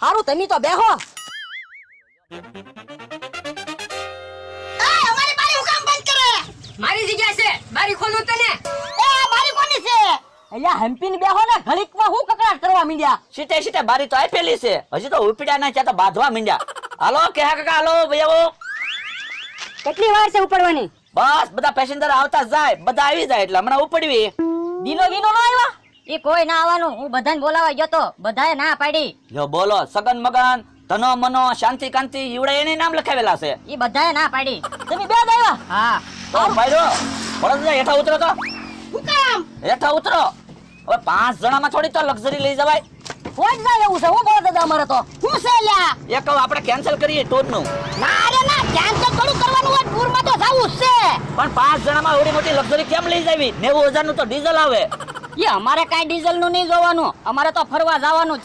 હારું તમે તો બેહો. અમારી બારી હું બંધ કરે? મારી જગ્યા છે. બારી ખોલું તને. એ બારી કોની છે? અહીંયા હંપીને બેહો ને ઘડીકમાં હું કકડાટ કરવા માંડ્યા. સીતે સીતે બારી તો આપેલી છે. હજી તો ઉપડ્યા ના ત્યાં તો બાંધવા માંડ્યા. હાલો કે હા કાકા હાલો ભૈયાઓ. કેટલી વાર છે ઉપડવાની? બસ બધા પેસેન્જર આવતા જાય બધા આવી જાય એટલે હમણાં ઉપડવી. દીનો ગીનો નો આવ્યા? એ કોઈ ના આવવાનું. હું બધાને બોલાવા ગયો તો બધાએ ના પાડી. જો બોલો સગન મગન ધનો મનો શાંતિ કાંતિ ઈવડે એને નામ લખાવેલા છે. એ બધાએ ના પાડી. તમે બે જ આવ્યા? હા. તો ભાઈઓ વળદ હેઠા ઉતરો તો. હું કામ? હેઠા ઉતરો. હવે પાંચ જણામાં થોડી તો લક્ઝરી લઈ જવાય. કોઈ ના લેવું એવું છે. હું બોલો દાદા અમારે તો. હું છે લ્યા? એક કહો આપણે કેન્સલ કરીએ ટૂરનું ના રે ના. કેન્સલ થોડું કરવાનું હોય ટૂરમાં તો જાવું જ છે. પણ પાંચ જણામાં એવડી મોટી લક્ઝરી કેમ લઈ જાવી? નેવું હજારનું તો ડીઝલ આવે. એ અમારે કાંઈ ડીઝલનું નહીં જોવાનું. અમારે તો ફરવા જવાનું જ